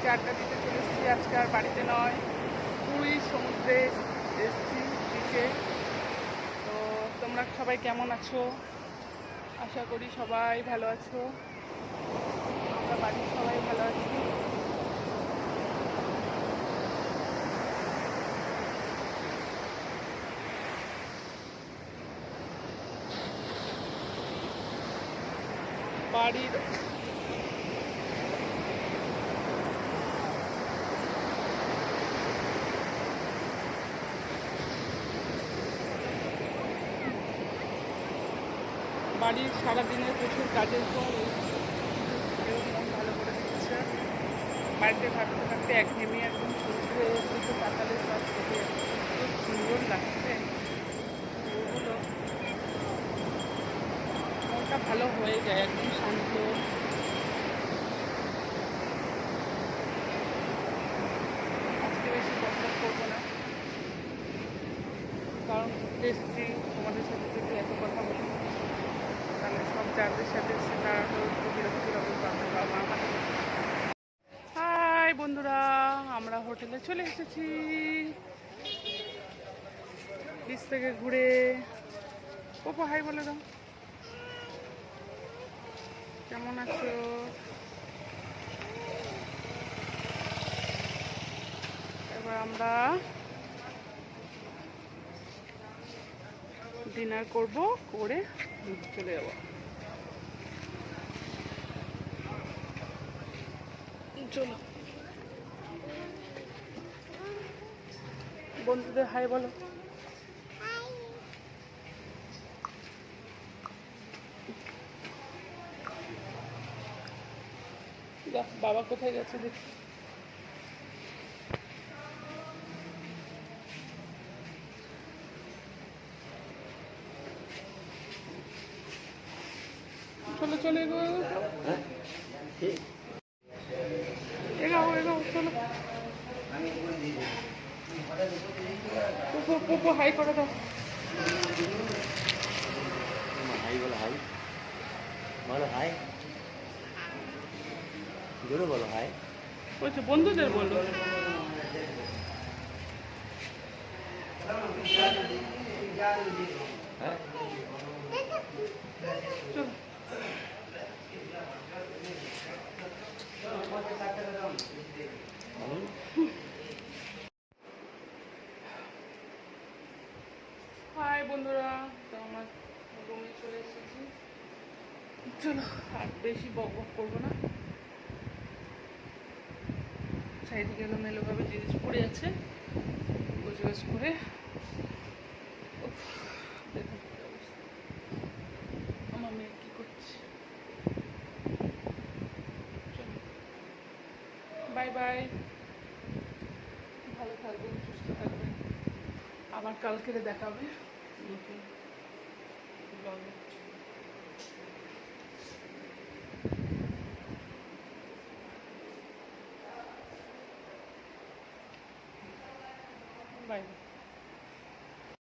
আজকে আড্ডা দিতে চলে এসেছি। আজকে আর বাড়িতে নয়, পুরী সমুদ্রে এসেছি দিকে। তো তোমরা সবাই কেমন আছো? আশা করি সবাই ভালো আছো। আমরা বাড়ির সবাই ভালো আছি। বাড়ির বাড়ির সারাদিনের প্রচুর কাজের পর মন ভালো করে দিচ্ছে। বাড়িতে থাকতে থাকতে একঘেয়েমি একদম সমুদ্রে দুটো পাতালের সব থেকে খুব সুন্দর লাগছে। ওগুলো মনটা ভালো হয়ে যায়, একদম শান্ত। আজকে বেশি কষ্ট করব না। কারণ ঘুরতে এসেছি তোমাদের সাথে যদি এত কথা বলি। তাহলে সব যাদের সাথে এসছে তারা তো বিরক্ত হবে পাবে বা আমার হাই বন্ধুরা, আমরা হোটেলে চলে এসেছি। বিচ থেকে ঘুরে। পপো হাই বলে দাও। কেমন আছো? এবার আমরা ডিনার করব করে চলে যাব। চলো। বন্ধুদের হাই বলো। বাবা কোথায় গেছে দেখি। চলো চলো, এগো এগো। এগাও এগাও চলো। পুপু পুপু হাই করে দাও। হাই বলো হাই বলো হাই জোরে বলো হাই বলছে, বন্ধুদের বলো। হ্যাঁ চলো? হাই বন্ধুরা, তো আমার রুমে চলে এসেছি। চলো, আর বেশি বক বক করব না। চারিদিকে এলোমেলোভাবে জিনিস পড়ে আছে। গোছগাছ করে। বাই বাই ভালো থাকবেন সুস্থ থাকবেন। আবার কালকে দেখাবে নতুন ব্লগে বাই বাই